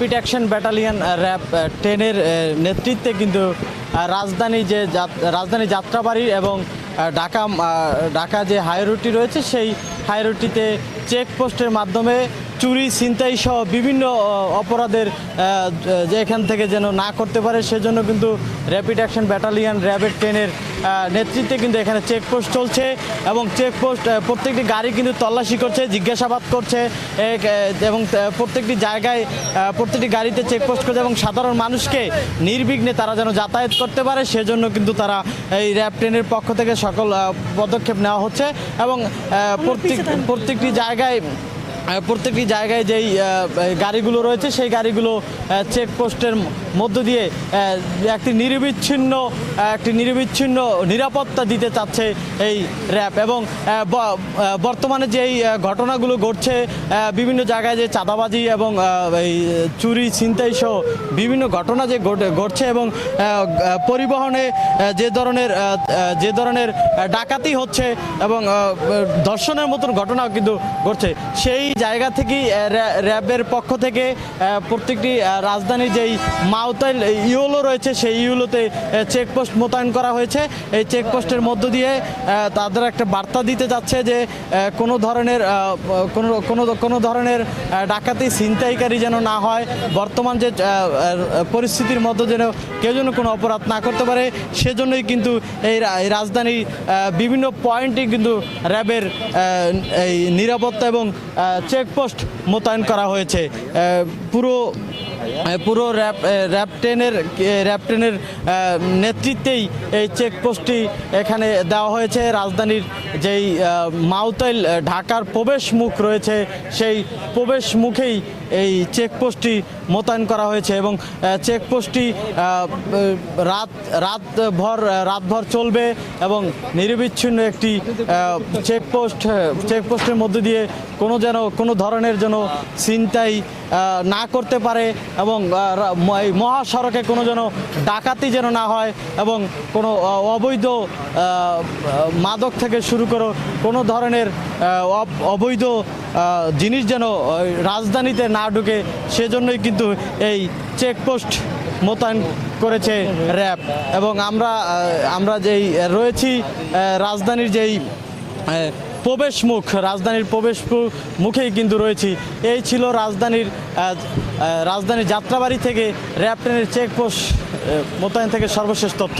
Rapid action battalion RAB টেনের নেতৃত্বে কিন্তু রাজধানী যে রাজধানী যাত্রাবাড়ি এবং ঢাকা ঢাকা যে হাইরোডটি রয়েছে, সেই হাইরোডটিতে চেকপোস্টের মাধ্যমে চুরি, ছিনতাই সহ বিভিন্ন অপরাধের যে এখান থেকে যেন না করতে পারে, সেজন্য কিন্তু র্যাপিড অ্যাকশন ব্যাটালিয়ান র্যাবের টেনের নেতৃত্বে কিন্তু এখানে চেকপোস্ট চলছে এবং চেকপোস্ট প্রত্যেকটি গাড়ি কিন্তু তল্লাশি করছে, জিজ্ঞাসাবাদ করছে এবং প্রত্যেকটি জায়গায় প্রত্যেকটি গাড়িতে চেকপোস্ট করছে এবং সাধারণ মানুষকে নির্বিঘ্নে তারা যেন যাতায়াত করতে পারে, সেজন্য কিন্তু তারা এই র্যাব ট্রেনের পক্ষ থেকে সকল পদক্ষেপ নেওয়া হচ্ছে এবং প্রত্যেক, প্রত্যেকটি জায়গায় প্রত্যেকটি জায়গায় যেই গাড়িগুলো রয়েছে, সেই গাড়িগুলো চেকপোস্টের মধ্য দিয়ে একটি নিরবিচ্ছিন্ন একটি নিরবিচ্ছিন্ন নিরাপত্তা দিতে চাচ্ছে এই র্যাব এবং বর্তমানে যেই ঘটনাগুলো ঘটছে বিভিন্ন জায়গায় যে চাঁদাবাজি এবং এই, চুরি, ছিনতাই সহ বিভিন্ন ঘটনা যে ঘটছে এবং পরিবহনে যে ধরনের যে ধরনের ডাকাতি হচ্ছে এবং ধর্ষণের মতন ঘটনাও কিন্তু ঘটছে। সেই জায়গা থেকেই র্যাবের পক্ষ থেকে প্রত্যেকটি রাজধানীর যেই মাউতাইল ইউলো রয়েছে, সেই ইউলোতে চেকপোস্ট মোতায়েন করা হয়েছে। এই চেকপোস্টের মধ্য দিয়ে তাদের একটা বার্তা দিতে যাচ্ছে যে কোনো ধরনের কোনো কোনো কোনো ধরনের ডাকাতি, ছিনতাইকারী যেন না হয়। বর্তমান যে পরিস্থিতির মধ্যে যেন কেউ যেন কোনো অপরাধ না করতে পারে, সেজন্যই কিন্তু এই রাজধানীর বিভিন্ন পয়েন্টে কিন্তু র্যাবের এই নিরাপত্তা এবং চেকপোস্ট মোতায়েন করা হয়েছে। পুরো পুরো র্যাব র্যাপ র্যাব র্যাপ টেনের নেতৃত্বেই এই চেকপোস্টটি এখানে দেওয়া হয়েছে। রাজধানীর যেই মাউতাইল ঢাকার প্রবেশ মুখ রয়েছে, সেই প্রবেশ মুখেই এই চেকপোস্টটি মোতায়েন করা হয়েছে এবং চেকপোস্টটি রাত রাত ভর রাতভর চলবে এবং নিরবিচ্ছিন্ন একটি চেকপোস্ট চেকপোস্টের মধ্যে দিয়ে কোনো যেন কোনো ধরনের যেন ছিনতাই আহ, না করতে পারে এবং মহাসড়কে কোনো যেন ডাকাতি যেন না হয় এবং কোনো অবৈধ মাদক থেকে শুরু করো কোনো ধরনের অব- অবৈধ জিনিস যেন রাজধানীতে না ঢুকে সেজন্যই কিন্তু এই চেকপোস্ট মোতায়েন করেছে র্যাব। এবং আমরা আমরা যেই রয়েছি রাজধানীর যেই প্রবেশ মুখ রাজধানীর প্রবেশ মুখেই কিন্তু রয়েছি। এই ছিল রাজধানীর রাজধানীর যাত্রাবাড়ি থেকে র্যাব ট্রেনের চেকপোস্ট মোতায়েন থেকে সর্বশেষ তথ্য।